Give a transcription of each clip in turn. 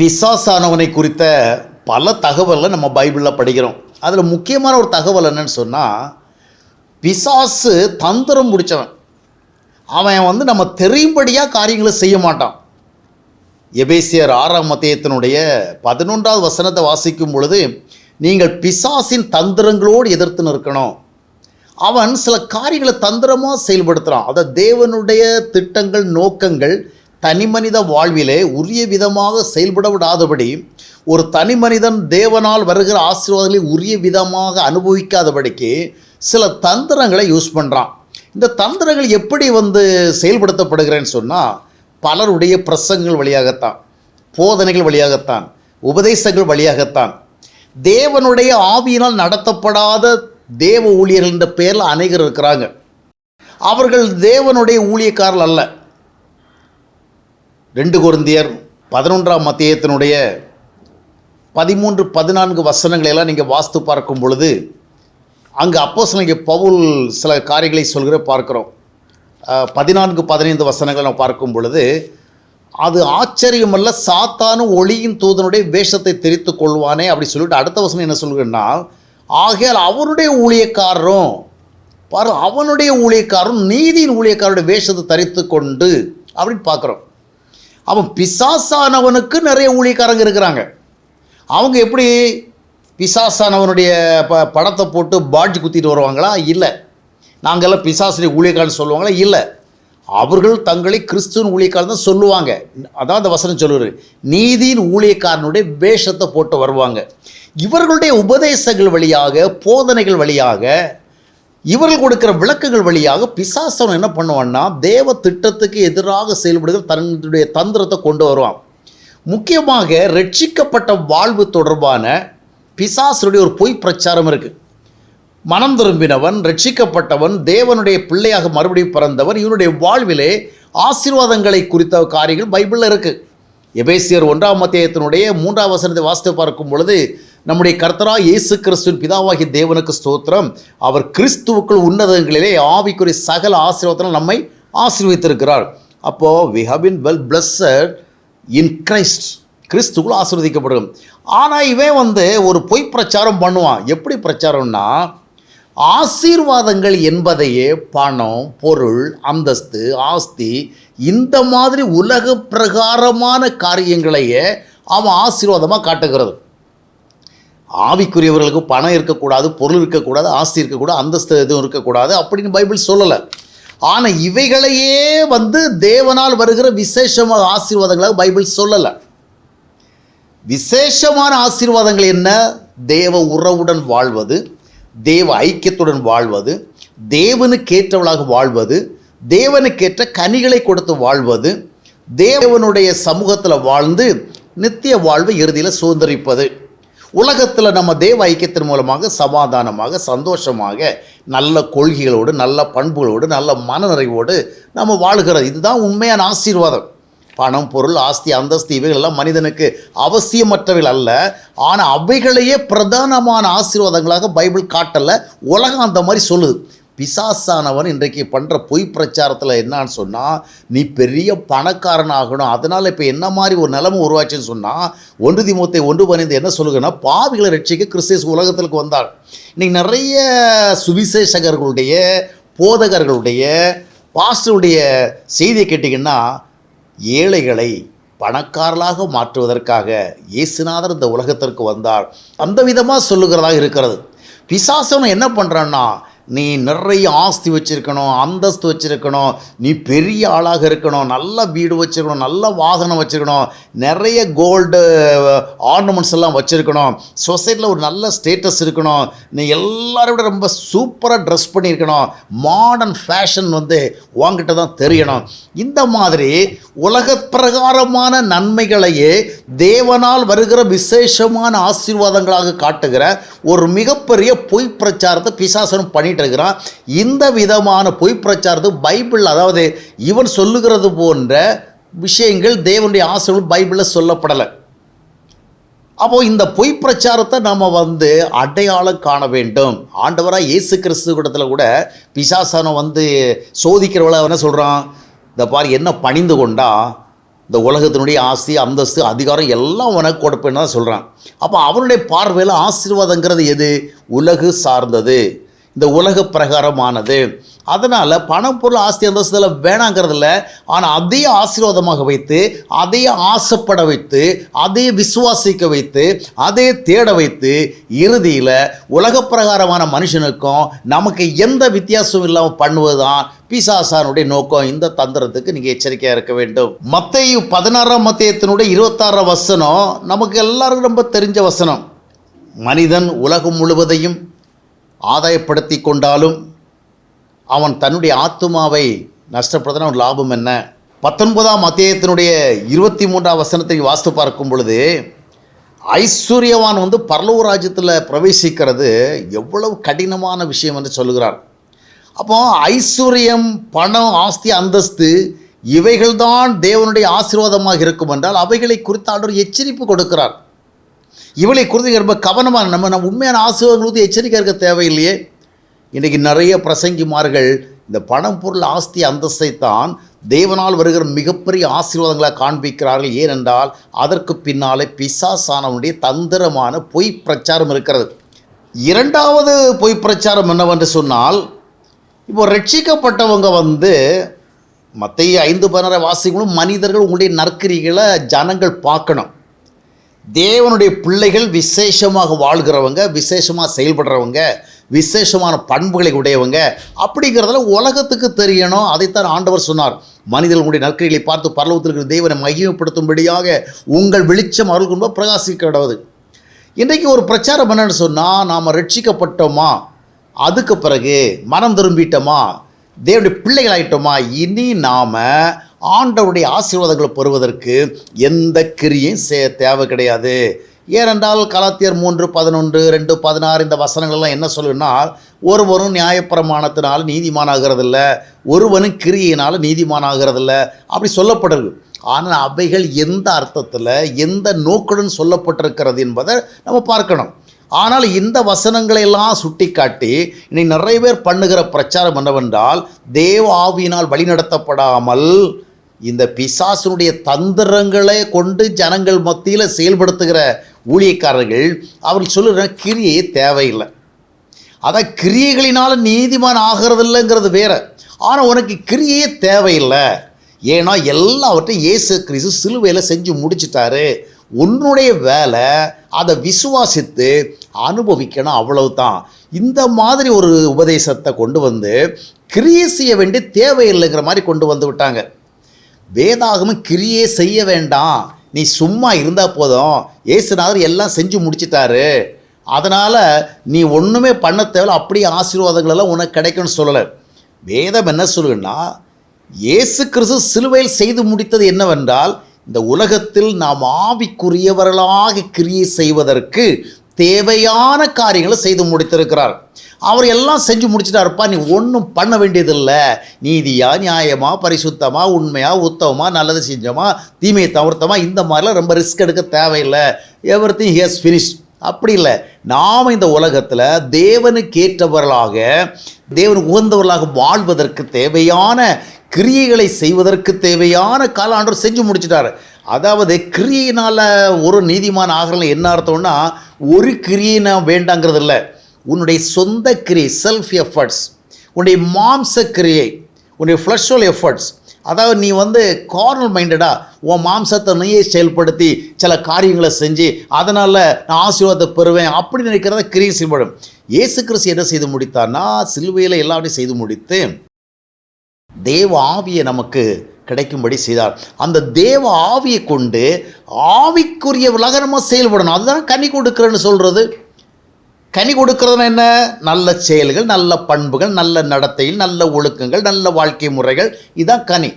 பிசாசானவனை குறித்த பல தகவலை நம்ம பைபிளில் படிக்கிறோம். அதில் முக்கியமான ஒரு தகவல் என்னன்னு சொன்னால் பிசாசு தந்திரம் பிடிச்சவன் அவன் வந்து நம்ம தெரியும்படியாக காரியங்களை செய்ய மாட்டான். எபேசியர் ஆறாம் மத்தியத்தினுடைய பதினொன்றாவது வசனத்தை வாசிக்கும் பொழுது நீங்கள் பிசாசின் தந்திரங்களோடு எதிர்த்து நிற்கணும். அவன் சில காரியங்களை தந்திரமாக செயல்படுத்துகிறான் அதை தேவனுடைய திட்டங்கள் நோக்கங்கள் தனிமனித வாழ்விலே உரிய விதமாக செயல்பட விடாதபடி ஒரு தனி மனிதன் தேவனால் வருகிற ஆசீர்வாதங்களை உரிய விதமாக அனுபவிக்காதபடிக்கு சில தந்திரங்களை யூஸ் பண்ணுறான் இந்த தந்திரங்கள் எப்படி வந்து செயல்படுத்தப்படுகிறேன்னு சொன்னால் பலருடைய பிரசங்கள் வழியாகத்தான் போதனைகள் வழியாகத்தான் உபதேசங்கள் வழியாகத்தான். தேவனுடைய ஆவியினால் நடத்தப்படாத தேவ ஊழியர்கள் என்ற பெயரில் அநேகர் இருக்கிறாங்க. அவர்கள் தேவனுடைய ஊழியக்காரர்கள் அல்ல. ரெண்டு குருந்தியர் பதினொன்றாம் மத்தியத்தினுடைய பதிமூன்று பதினான்கு வசனங்களையெல்லாம் நீங்கள் வாஸ்து பார்க்கும் பொழுது அங்கே அப்போ சில பவுல் சில காரியங்களை சொல்கிற பார்க்குறோம். பதினான்கு பதினைந்து வசனங்களை நம்ம பார்க்கும் பொழுது அது ஆச்சரியமல்ல சாத்தானும் ஒளியின் தூதனுடைய வேஷத்தை தெரித்து கொள்வானே அப்படி சொல்லிட்டு அடுத்த வசனம் என்ன சொல்கிறேன்னா ஆகையால் அவருடைய ஊழியக்காரரும் பாரு அவனுடைய ஊழியக்காரரும் நீதியின் ஊழியக்காரருடைய வேஷத்தை தரித்து கொண்டு அப்படின்னு பார்க்குறோம். அவன் பிசாசானவனுக்கு நிறைய ஊழியக்காரங்க இருக்கிறாங்க. அவங்க எப்படி பிசாசானவனுடைய ப படத்தை போட்டு பாட்ஜ் குத்திட்டு வருவாங்களா? இல்லை. நாங்கள்லாம் பிசாசுடைய ஊழியக்காரன் சொல்லுவாங்களா? இல்லை. அவர்கள் தங்களை கிறிஸ்துவின் ஊழியக்காரன் தான் சொல்லுவாங்க. அதான் அந்த வசனம் சொல்லுவார் நீதியின் ஊழியக்காரனுடைய வேஷத்தை போட்டு வருவாங்க. இவர்களுடைய உபதேசங்கள் வழியாக போதனைகள் வழியாக இவர்கள் கொடுக்கிற விளக்குகள் வழியாக பிசாசவன் என்ன பண்ணுவான்னா தேவ திட்டத்துக்கு எதிராக செயல்படுகிற தன்னுடைய தந்திரத்தை கொண்டு வருவான். முக்கியமாக ரட்சிக்கப்பட்ட வாழ்வு தொடர்பான பிசாசனுடைய ஒரு பொய் பிரச்சாரம் இருக்குது மனம் திரும்பினவன் ரட்சிக்கப்பட்டவன் தேவனுடைய பிள்ளையாக மறுபடியும் பிறந்தவன் இவனுடைய வாழ்விலே ஆசீர்வாதங்களை குறித்த காரியங்கள் பைபிளில் இருக்குது எபேசியர் ஒன்றாம் மத்தியத்தினுடைய மூன்றாம் வசனத்தை வாசித்து பார்க்கும் பொழுது நம்முடைய கர்த்தரா இயேசு கிறிஸ்துவின் பிதாவாகிய தேவனுக்கு ஸ்தோத்திரம். அவர் கிறிஸ்துவுக்குள் உன்னதங்களிலே ஆவிக்குரிய சகல ஆசீர்வாதத்தில் நம்மை ஆசீர்வதித்திருக்கிறார். அப்போது we have been well blessed in Christ கிறிஸ்துக்குள் ஆசீர்வதிக்கப்படும். ஆனால் இவன் வந்து ஒரு பொய் பிரச்சாரம் பண்ணுவான். எப்படி பிரச்சாரம்னா ஆசீர்வாதங்கள் என்பதையே பணம் பொருள் அந்தஸ்து ஆஸ்தி இந்த மாதிரி உலக பிரகாரமான காரியங்களையே அவன் ஆசீர்வாதமாக காட்டுகிறது. ஆவிக்குரியவர்களுக்கு பணம் இருக்கக்கூடாது பொருள் இருக்கக்கூடாது ஆஸ்தி இருக்கக்கூடாது அந்தஸ்து எதுவும் இருக்கக்கூடாது அப்படின்னு பைபிள் சொல்லலை. ஆனால் இவைகளையே வந்து தேவனால் வருகிற விசேஷமான ஆசீர்வாதங்களாக பைபிள் சொல்லலை. விசேஷமான ஆசீர்வாதங்கள் என்ன? தேவ உறவுடன் வாழ்வது தேவ ஐக்கியத்துடன் வாழ்வது தேவனுக்கேற்றவளாக வாழ்வது தேவனுக்கேற்ற கனிகளை கொடுத்து வாழ்வது தேவனுடைய சமூகத்தில் வாழ்ந்து நித்திய வாழ்வை இறுதியில் சுதந்திரிப்பது. உலகத்தில் நம்ம தேவ ஐக்கியத்தின் மூலமாக சமாதானமாக சந்தோஷமாக நல்ல கொள்கைகளோடு நல்ல பண்புகளோடு நல்ல மனநிறைவோடு நம்ம வாழ்கிறது இதுதான் உண்மையான ஆசீர்வாதம். பணம் பொருள் ஆஸ்தி அந்தஸ்து இவைகள் எல்லாம் மனிதனுக்கு அவசியமற்றவைகள் அல்ல. ஆனால் அவைகளையே பிரதானமான ஆசீர்வாதங்களாக பைபிள் காட்டலை உலகம் அந்த மாதிரி சொல்லுது. பிசாசானவன் இன்றைக்கு பண்ணுற பொய் பிரச்சாரத்தில் என்னான்னு சொன்னால் நீ பெரிய பணக்காரன் ஆகணும் அதனால் இப்போ என்ன மாதிரி ஒரு நிலைமை உருவாச்சுன்னு சொன்னால் ஒன்று திமுத்தை ஒன்று பணிந்து என்ன சொல்லுங்கன்னா பாவிகளை ரட்சிக்க கிறிஸ்தேஸ் உலகத்திற்கு வந்தார். இன்றைக்கி நிறைய சுவிசேஷகர்களுடைய போதகர்களுடைய பாஸ்டருடைய செய்தியை கேட்டிங்கன்னா ஏழைகளை பணக்காரலாக மாற்றுவதற்காக இயேசுநாதர் இந்த உலகத்திற்கு வந்தார். அந்த விதமாக சொல்லுகிறதாக இருக்கிறது. பிசாசவன் என்ன பண்ணுறான்னா நீ நிறைய ஆஸ்தி வச்சுருக்கணும் அந்தஸ்து வச்சுருக்கணும் நீ பெரிய ஆளாக இருக்கணும் நல்ல வீடு வச்சுருக்கணும் நல்ல வாகனம் வச்சுருக்கணும் நிறைய கோல்டு ஆர்னமெண்ட்ஸ் uh, எல்லாம் வச்சுருக்கணும். சொசைட்டியில் ஒரு நல்ல ஸ்டேட்டஸ் இருக்கணும். நீ எல்லாரை விட ரொம்ப சூப்பராக ட்ரெஸ் பண்ணியிருக்கணும். மாடர்ன் ஃபேஷன் வந்து உங்ககிட்ட தான் தெரியணும். இந்த மாதிரி உலக பிரகாரமான நன்மைகளையே தேவனால் வருகிற விசேஷமான ஆசீர்வாதங்களாக காட்டுகிற ஒரு மிகப்பெரிய பொய் பிரச்சாரத்தை பிசாசனம் பண்ணிட்டு இருக்கிறான் இந்த விதமான பொய் பிரச்சாரத்தை பைபிள் அதாவது இவன் சொல்லுகிறது போன்ற விஷயங்கள் தேவனுடைய ஆசீர்வாதம் பைபிளில் சொல்லப்படலை. அப்போது இந்த பொய் பிரச்சாரத்தை நம்ம வந்து அடையாளம் காண வேண்டும். ஆண்டவராக இயேசு கிறிஸ்து கூடத்தில் கூட பிசாசனம் வந்து சோதிக்கிறவள என்ன சொல்கிறான் இந்த பாரு என்ன பணிந்து கொண்டா? இந்த உலகத்தினுடைய ஆஸ்தி அந்தஸ்து அதிகாரம் எல்லாம் உனக்கு கொடுப்பேன்னு தான் சொல்கிறான் அப்போ அவனுடைய பார்வையில் ஆசீர்வாதங்கிறது எது? உலகு சார்ந்தது. இந்த உலக பிரகாரமானது. அதனால் பணம் பொருள் ஆஸ்தி அந்தஸ்தில் வேணாங்கிறதில்ல. ஆனால் அதே ஆசீர்வாதமாக வைத்து அதே ஆசைப்பட வைத்து அதே விசுவாசிக்க வைத்து அதே தேட வைத்து இறுதியில் உலக பிரகாரமான மனுஷனுக்கும் நமக்கு எந்த வித்தியாசமும் இல்லாமல் பண்ணுவது தான் பிசாசானுடைய நோக்கம். இந்த தந்திரத்துக்கு நீங்கள் எச்சரிக்கையாக இருக்க வேண்டும். மத்தையு பதினாறாம் மத்தியத்தினுடைய இருபத்தாறாம் வசனம் நமக்கு எல்லாருக்கும் ரொம்ப தெரிஞ்ச வசனம். மனிதன் உலகம் முழுவதையும் ஆதாயப்படுத்தி கொண்டாலும் அவன் தன்னுடைய ஆத்துமாவை நஷ்டப்படுத்தின அவன் லாபம் என்ன? பத்தொன்பதாம் அத்தியாயத்தினுடைய இருபத்தி மூன்றாம் வசனத்தை வாஸ்து பார்க்கும் பொழுது ஐஸ்வர்யவான் வந்து பரலூர் ராஜ்யத்தில் பிரவேசிக்கிறது எவ்வளவு கடினமான விஷயம் என்று சொல்லுகிறார். அப்போ ஐஸ்வர்யம் பணம் ஆஸ்தி அந்தஸ்து இவைகள்தான் தேவனுடைய ஆசீர்வாதமாக இருக்கும் என்றால் அவைகளை குறித்து ஆண்டவர் எச்சரிப்பு கொடுக்கிறார். இவளை குறித்து ரொம்ப கவனமாக நம்ம நம்ம உண்மையான ஆசீர்வாதங்கள் குறித்து எச்சரிக்கை இருக்க தேவையில்லையே. இன்றைக்கி நிறைய பிரசங்கிமார்கள் இந்த பணம் பொருள் ஆஸ்தி அந்தஸ்தை தான் தேவனால் வருகிற மிகப்பெரிய ஆசீர்வாதங்களை காண்பிக்கிறார்கள். ஏனென்றால் அதற்கு பின்னாலே பிசாசானவனுடைய தந்திரமான பொய் பிரச்சாரம் இருக்கிறது. இரண்டாவது பொய் பிரச்சாரம் என்னவென்று சொன்னால் இப்போ ரட்சிக்கப்பட்டவங்க வந்து மற்ற ஐந்து பதினாறு வாசிகளும் மனிதர்கள் உங்களுடைய நற்கிரிகளை ஜனங்கள் பார்க்கணும். தேவனுடைய பிள்ளைகள் விசேஷமாக வாழ்கிறவங்க விசேஷமாக செயல்படுறவங்க விசேஷமான பண்புகளை உடையவங்க அப்படிங்கிறதுல உலகத்துக்கு தெரியணும். அதைத்தான் ஆண்டவர் சொன்னார். மனிதர்களுடைய நற்கைகளை பார்த்து பரலவத்தில் இருக்கிற தேவனை மகிமைப்படுத்தும்படியாக உங்கள் வெளிச்சம் அவர்கள் கொண்டு பிரகாசிக்க கிடவது இன்றைக்கு ஒரு பிரச்சாரம் என்னன்னு சொன்னால் நாம் ரட்சிக்கப்பட்டோமா? அதுக்கு பிறகு மனம் திரும்பிட்டோமா? தேவனுடைய பிள்ளைகள் ஆகிட்டோமா இனி நாம் ஆண்டவருடைய ஆசீர்வாதங்களை பெறுவதற்கு எந்த கிரியும் சே தேவை கிடையாது. ஏனென்றால் கலாத்தியர் மூன்று பதினொன்று ரெண்டு பதினாறு இந்த வசனங்கள்லாம் என்ன சொல்லுன்னா ஒருவரும் நியாயப்பிரமாணத்தினால் நீதிமானாகிறதில்ல ஒருவனும் கிரியினால் நீதிமானாகிறதில்ல அப்படி சொல்லப்படுது ஆனால் அவைகள் எந்த அர்த்தத்தில் எந்த நோக்குடன் சொல்லப்பட்டிருக்கிறது என்பதை நம்ம பார்க்கணும். ஆனால் இந்த வசனங்களை எல்லாம் சுட்டி காட்டி இன்னைக்கு நிறைய பேர் பண்ணுகிற பிரச்சாரம் என்னவென்றால் தேவ ஆவியினால் வழிநடத்தப்படாமல் இந்த பிசாசனுடைய தந்திரங்களை கொண்டு ஜனங்கள் மத்தியில் செயல்படுத்துகிற ஊழியக்காரர்கள் அவர்கள் சொல்லுகிற கிரியே தேவையில்லை. அதான் கிரியைகளினால் நீதிமான் ஆகிறதில்லைங்கிறது வேற. ஆனால் உனக்கு கிரியையே தேவையில்லை. ஏன்னா எல்லாவற்றையும் இயேசு கிறிஸ்து சிலுவையில் செஞ்சு முடிச்சிட்டாரு. உன்னுடைய வேலை அதை விசுவாசித்து அனுபவிக்கணும் அவ்வளவுதான். இந்த மாதிரி ஒரு உபதேசத்தை கொண்டு வந்து கிரியை செய்ய வேண்டிய தேவையில்லைங்கிற மாதிரி கொண்டு வந்து விட்டாங்க. வேதாகமும் கிரியே செய்ய வேண்டாம். நீ சும்மா இருந்தால் போதும். ஏசுநாதர் எல்லாம் செஞ்சு முடிச்சிட்டாரு. அதனால் நீ ஒன்றுமே பண்ண தேவையில்ல. அப்படியே ஆசீர்வாதங்கள் எல்லாம் உனக்கு கிடைக்கும்னு சொல்லலை. வேதம் என்ன சொல்லுன்னா இயேசு கிறிஸ்து சிலுவையில் செய்து முடித்தது என்னவென்றால் இந்த உலகத்தில் நாம் ஆவிக்குரியவர்களாக கிரியை செய்வதற்கு தேவையான காரியங்களை செய்து முடித்திருக்கிறார். அவர் எல்லாம் செஞ்சு முடிச்சிட்டாருப்பா நீ ஒன்றும் பண்ண வேண்டியதில்லை. நீதியாக நியாயமாக பரிசுத்தமாக உண்மையாக உத்தமமாக நல்லது செஞ்சோமா தீமையை தவிர்த்தமா இந்த மாதிரிலாம் ரொம்ப ரிஸ்க் எடுக்க தேவையில்லை. எவ்ரி திங் ஹேஸ் ஃபினிஷ் அப்படி இல்லை. நாம் இந்த உலகத்தில் தேவனுக்கு ஏற்றவர்களாக தேவனுக்கு உகந்தவர்களாக வாழ்வதற்கு தேவையான கிரியைகளை செய்வதற்கு தேவையான காலாண்டவர் செஞ்சு முடிச்சிட்டாரு. அதாவது கிரியையினால் ஒரு நீதிமான் ஆகிறதுல என்ன அர்த்தம்னா ஒரு கிரியை நான் வேண்டாங்கிறது இல்லை. உன்னுடைய சொந்த கிரியை செல்ஃப் எஃபர்ட்ஸ் உன்னுடைய மாம்ச கிரியை உன்னுடைய ஃப்ளஷுவல் எஃபர்ட்ஸ் அதாவது நீ வந்து கார்னல் மைண்டடாக உன் மாம்சத்தை நீயே செயல்படுத்தி சில காரியங்களை செஞ்சு அதனால் நான் ஆசீர்வாதத்தை பெறுவேன் அப்படி நினைக்கிறத கிரியை செய்யப்படும். இயேசு கிறிஸ்து என்ன செய்து முடித்தான்னா சிலுவையில் எல்லாத்தையும் செய்து முடித்து தேவ ஆவியை நமக்கு கிடைக்கும்படி செய்தார். அந்த தேவ ஆவியை கொண்டு ஆவிக்குரிய உலகமாக செயல்படணும். அதுதான் கனி கொடுக்குறேன்னு சொல்கிறது கனி கொடுக்கறதுனா என்ன? நல்ல செயல்கள் நல்ல பண்புகள் நல்ல நடத்தையில் நல்ல ஒழுக்கங்கள் நல்ல வாழ்க்கை முறைகள். இதுதான் கனி.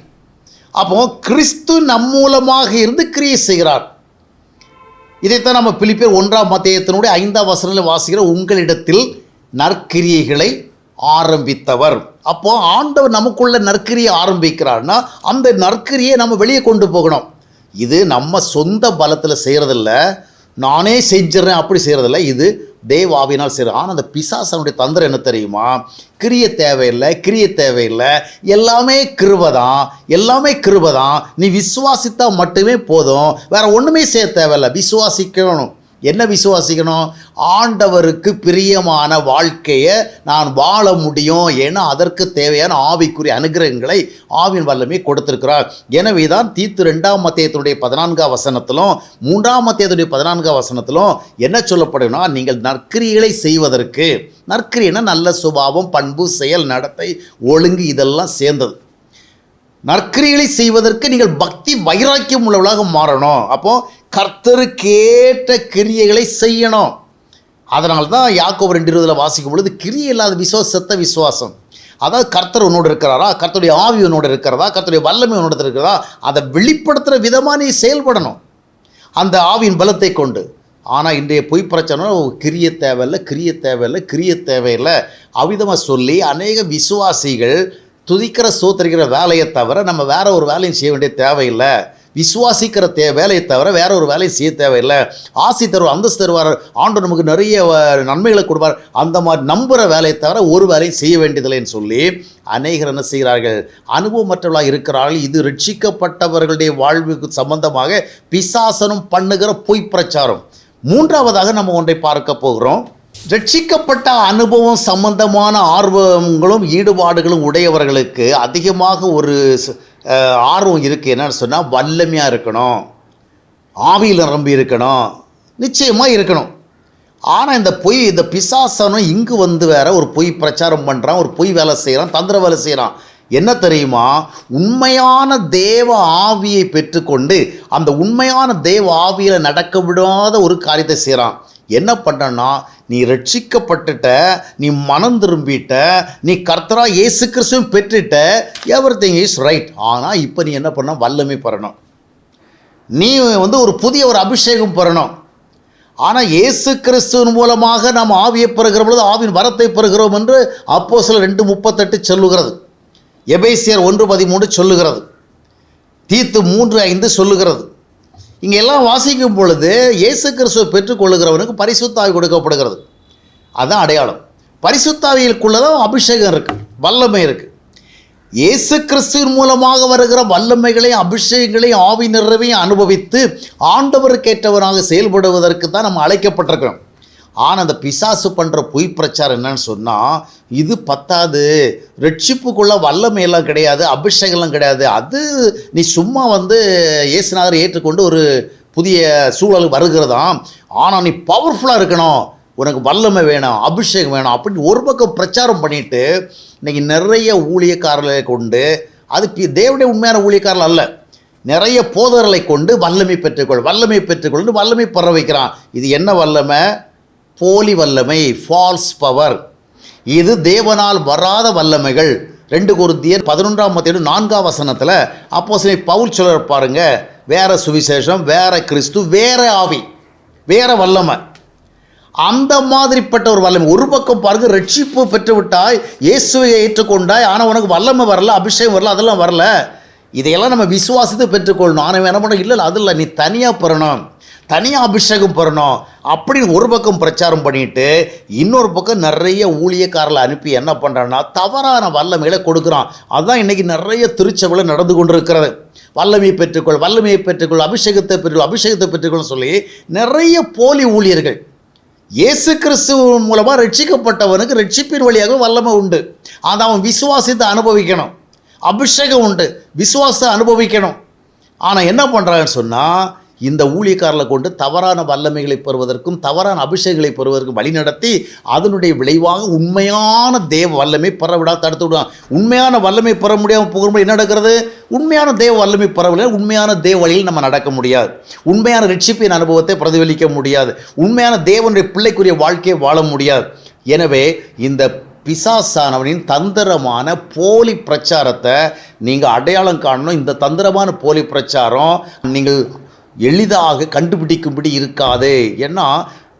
அப்போ கிறிஸ்து நம் மூலமாக இருந்து கிரியை செய்கிறார். இதைத்தான் நம்ம பிலிப்பியர் ஒன்றாம் மத்தியத்தினுடைய ஐந்தாம் வசனத்தில் வாசிக்கிற உங்களிடத்தில் நற்கிரியைகளை ஆரம்பித்தவர். அப்போ ஆண்டவர் நமக்குள்ள நற்கரியை ஆரம்பிக்கிறார்னா அந்த நற்கரியை நம்ம வெளியே கொண்டு போகணும். இது நம்ம சொந்த பலத்தில் செய்கிறதில்ல நானே செஞ்சிடறேன் அப்படி செய்கிறதில்ல இது தேவாவினால் சரி ஆனால் அந்த பிசாசனுடைய தந்திரம் என்ன தெரியுமா? கிரிய தேவையில்லை கிரிய தேவையில்லை. எல்லாமே கிருபதான். எல்லாமே கிருபதான். நீ விசுவாசித்தா மட்டுமே போதும். வேற ஒன்றுமே செய்ய தேவையில்லை. விசுவாசிக்கணும். என்ன விசுவாசிக்கணும்? ஆண்டவருக்கு பிரியமான வாழ்க்கையை நான் வாழ முடியும். ஏன்னா அதற்கு தேவையான ஆவிக்குரிய அனுகிரகங்களை ஆவின் வல்லமை கொடுத்திருக்கிறார். எனவே தான் தீத்து ரெண்டாம் மத்தியத்தினுடைய பதினான்காம் வசனத்திலும் மூன்றாம் மத்தியத்துடைய பதினான்காம் வசனத்திலும் என்ன சொல்லப்படும்னா நீங்கள் நற்கிரிகளை செய்வதற்கு நற்கிரியனா நல்ல சுபாவம் பண்பு செயல் நடத்தை ஒழுங்கு இதெல்லாம் சேர்ந்தது. நற்கிரிகளை செய்வதற்கு நீங்கள் பக்தி வைராக்கியம் உள்ளவளாக மாறணும். அப்போது கர்த்தருக்கேற்ற கிரியைகளை செய்யணும். அதனால தான் யாக்கோ ரெண்டு இருபதில் வாசிக்கும் பொழுது கிரியை இல்லாத விசுவாசத்த விசுவாசம். அதாவது கர்த்தர் உன்னோடு இருக்கிறாரா? கர்த்தருடைய ஆவி உன்னோடு இருக்கிறதா? கர்த்தருடைய வல்லமை உன்னோடு இருக்கிறதா? அதை வெளிப்படுத்துகிற விதமாக நீ செயல்படணும். அந்த ஆவியின் பலத்தை கொண்டு. ஆனால் இன்றைய பொய் பிரச்சனை கிரிய தேவையில்லை கிரிய தேவையில்லை கிரிய தேவையில்லை. அவ்விதமாக சொல்லி அநேக விசுவாசிகள் துதிக்கிற சோத்தரிக்கிற வேலையை தவிர நம்ம வேறு ஒரு வேலையும் செய்ய வேண்டிய தேவையில்லை. விசுவாசிக்கிற தே வேலையை தவிர வேற ஒரு வேலையை செய்ய தேவையில்லை. ஆசி தருவார் அந்தஸ்து தருவார். ஆண்டு நமக்கு நிறைய நன்மைகளை கொடுப்பார். அந்த மாதிரி நம்புகிற வேலையை தவிர ஒரு வேலையும் செய்ய வேண்டியதில்லைன்னு சொல்லி அநேகர் என்ன செய்கிறார்கள்? அனுபவமற்றவர்களாக இருக்கிறார்கள். இது ரட்சிக்கப்பட்டவர்களுடைய வாழ்வுக்கு சம்பந்தமாக பிசாசனம் பண்ணுகிற பொய் பிரச்சாரம். மூன்றாவதாக நம்ம ஒன்றை பார்க்க போகிறோம். ரட்சிக்கப்பட்ட அனுபவம் சம்பந்தமான ஆர்வங்களும் ஈடுபாடுகளும் உடையவர்களுக்கு அதிகமாக ஒரு ஆர்வம் இருக்குது என்னென்னு சொன்னால் வல்லமையாக இருக்கணும். ஆவியில் நிரம்பி இருக்கணும். நிச்சயமாக இருக்கணும். ஆனால் இந்த பொய் இந்த பிசாசனும் இங்கு வந்து வேற ஒரு பொய் பிரச்சாரம் பண்ணுறான் ஒரு பொய் வேலை செய்கிறான் தந்திர வேலை செய்கிறான் என்ன தெரியுமா? உண்மையான தேவ ஆவியை பெற்றுக்கொண்டு அந்த உண்மையான தேவ ஆவியில் நடக்க விடாத ஒரு காரியத்தை செய்கிறான் என்ன பண்ணனா நீ ரட்சிக்கப்பட்டுட்ட நீ மனம் திரும்பிட்ட நீ கர்த்தரா இயேசு கிறிஸ்துவும் பெற்றுட்ட எவ்ரி திங் இஸ் ரைட் ஆனால் இப்போ நீ என்ன பண்ண வல்லமை பெறணும். நீ வந்து ஒரு புதிய ஒரு அபிஷேகம் பெறணும். ஆனால் இயேசு கிறிஸ்துவின் மூலமாக நாம் ஆவியை பெறுகிற பொழுது ஆவின் வரத்தை பெறுகிறோம் என்று அப்போ சில ரெண்டு முப்பத்தெட்டு சொல்லுகிறது. எபேசியர் ஒன்று பதிமூன்று சொல்லுகிறது. தீத்து மூன்று ஐந்து சொல்லுகிறது. இங்கே எல்லாம் வாசிக்கும் பொழுது இயேசு கிறிஸ்துவை பெற்றுக்கொள்ளுகிறவனுக்கு பரிசுத்தாவி கொடுக்கப்படுகிறது. அதுதான் அடையாளம். பரிசுத்தாவியலுக்குள்ள தான் அபிஷேகம் இருக்குது வல்லமை இருக்குது இயேசு கிறிஸ்துவின் மூலமாக வருகிற வல்லமைகளையும் அபிஷேகங்களையும் ஆவி நிறவையும் அனுபவித்து ஆண்டவருக்கேற்றவனாக செயல்படுவதற்கு தான் நம்ம அழைக்கப்பட்டிருக்கிறோம். ஆனால் அந்த பிசாசு பண்ணுற பொய் பிரச்சாரம் என்னன்னு சொன்னால் இது பத்தாது. ரட்சிப்புக்குள்ள வல்லமையெல்லாம் கிடையாது அபிஷேகம்லாம் கிடையாது. அது நீ சும்மா வந்து இயேசுநாதர் ஏற்றுக்கொண்டு ஒரு புதிய சூழல் வருகிறதாம். ஆனால் நீ பவர்ஃபுல்லாக இருக்கணும். உனக்கு வல்லமை வேணும் அபிஷேகம் வேணும் அப்படின்னு ஒரு பக்கம் பிரச்சாரம் பண்ணிட்டு இன்றைக்கி நிறைய ஊழியக்காரர்களை கொண்டு அது பி- தேவனுடைய உண்மையான ஊழியக்காரர்கள் அல்ல. நிறைய போதர்களை கொண்டு வல்லமை பெற்றுக்கொள் வல்லமை பெற்றுக்கொண்டு வல்லமை பெற வைக்கிறான் இது என்ன வல்லமை? போலி வல்லமை ஃபால்ஸ் பவர் இது தேவனால் வராத வல்லமைகள். ரெண்டு குருத்தியர் பதினொன்றாம் மத்தியோடு நான்காம் வசனத்தில் அப்போ பவுல் சொல்ல பாருங்க. வேற சுவிசேஷம் வேற கிறிஸ்து வேற ஆவி வேற வல்லமை. அந்த மாதிரிப்பட்ட ஒரு வல்லமை. ஒரு பக்கம் பாருங்க ரட்சிப்பு பெற்று விட்டாய் இயேசுவை ஏற்றுக்கொண்டாய் ஆனால் உனக்கு வல்லமை வரல அபிஷேகம் வரல அதெல்லாம் வரல. இதையெல்லாம் நம்ம விசுவாசத்தை பெற்றுக்கொள்ளணும். ஆனால் என்ன பண்ண இல்லை அது இல்லை நீ தனியாக பெறணும். தனியாக அபிஷேகம் பெறணும் அப்படின்னு ஒரு பக்கம் பிரச்சாரம் பண்ணிட்டு இன்னொரு பக்கம் நிறைய ஊழியக்காரர்களை அனுப்பி என்ன பண்ணுறான்னா தவறான வல்லமைகளை கொடுக்குறான். அதுதான் இன்றைக்கி நிறைய திருச்சபையில் நடந்து கொண்டு இருக்கிறது வல்லமையை பெற்றுக்கொள் வல்லமையை பெற்றுக்கொள் அபிஷேகத்தை பெற்றுக்கொள் அபிஷேகத்தை பெற்றுக்கொள்னு சொல்லி நிறைய போலி ஊழியர்கள் இயேசு கிறிஸ்துவின் மூலமாக ரட்சிக்கப்பட்டவனுக்கு ரட்சிப்பின் வழியாக வல்லமை உண்டு. அதை அவன் விசுவாசத்தை அனுபவிக்கணும். அபிஷேகம் உண்டு. விசுவாசத்தை அனுபவிக்கணும். ஆனால் என்ன பண்ணுறாங்கன்னு சொன்னால் இந்த ஊழியக்காரர்களை கொண்டு தவறான வல்லமைகளை பெறுவதற்கும் தவறான அபிஷேகங்களை பெறுவதற்கும் வழிநடத்தி அதனுடைய விளைவாக உண்மையான தேவ வல்லமை பெற விடா தடுத்து விடுவான். உண்மையான வல்லமை பெற முடியாமல் போகும்போது என்ன நடக்கிறது? உண்மையான தேவ வல்லமை பெறவில்லை உண்மையான தேவ வழியில் நம்ம நடக்க முடியாது. உண்மையான ரட்சிப்பின் அனுபவத்தை பிரதிபலிக்க முடியாது. உண்மையான தேவனுடைய பிள்ளைக்குரிய வாழ்க்கையை வாழ முடியாது. எனவே இந்த பிசாசானவனின் தந்திரமான போலி பிரச்சாரத்தை நீங்கள் அடையாளம் காணணும். இந்த தந்திரமான போலி பிரச்சாரம் நீங்கள் எளிதாக கண்டுபிடிக்கும்படி இருக்காது. ஏன்னா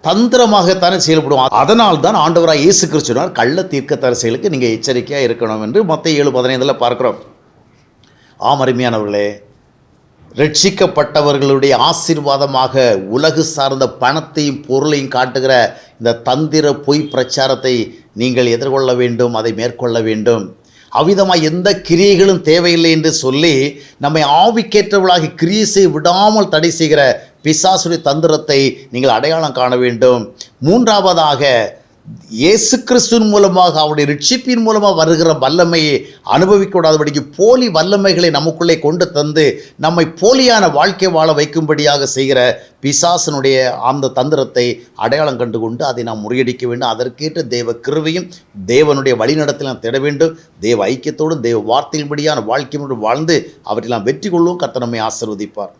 தந்திரமாகத்தானே செயல்படும் அதனால் தான் ஆண்டவராக இயேசு கிறிஸ்துனார் கள்ள தீர்க்க தரசைகளுக்கு நீங்கள் எச்சரிக்கையாக இருக்கணும் என்று மொத்த ஏழு பதினைந்தில் பார்க்குறோம். ஆம் அருமையானவர்களே ரட்சிக்கப்பட்டவர்களுடைய ஆசீர்வாதமாக உலகு சார்ந்த பணத்தையும் பொருளையும் காட்டுகிற இந்த தந்திர பொய் பிரச்சாரத்தை நீங்கள் எதிர்கொள்ள வேண்டும் அதை மேற்கொள்ள வேண்டும். அவ்விதமாக எந்த கிரியைகளும் தேவையில்லை என்று சொல்லி நம்மை ஆவிக்கேற்றவளாகி கிரியை செய்ய விடாமல் தடை செய்கிற பிசாசுடைய தந்திரத்தை நீங்கள் அடையாளம் காண வேண்டும். மூன்றாவதாக இயேசு கிறிஸ்துவின் மூலமாக அவருடைய ரட்சிப்பின் மூலமாக வருகிற வல்லமையை அனுபவிக்கூடாதபடிக்கு போலி வல்லமைகளை நமக்குள்ளே கொண்டு தந்து நம்மை போலியான வாழ்க்கை வாழ வைக்கும்படியாக செய்கிற பிசாசனுடைய அந்த தந்திரத்தை அடையாளம் கண்டு கொண்டு அதை நாம் முறியடிக்க வேண்டும். அதற்கேற்ற தேவ கிருவையும் தேவனுடைய வழிநடத்தில் நாம் தேட வேண்டும். தேவ ஐக்கியத்தோடும் தேவ வார்த்தையின்படியான வாழ்க்கையோடு வாழ்ந்து அவற்றில் நாம் வெற்றி கொள்ளும் கத்தனமை ஆசீர்வதிப்பார்.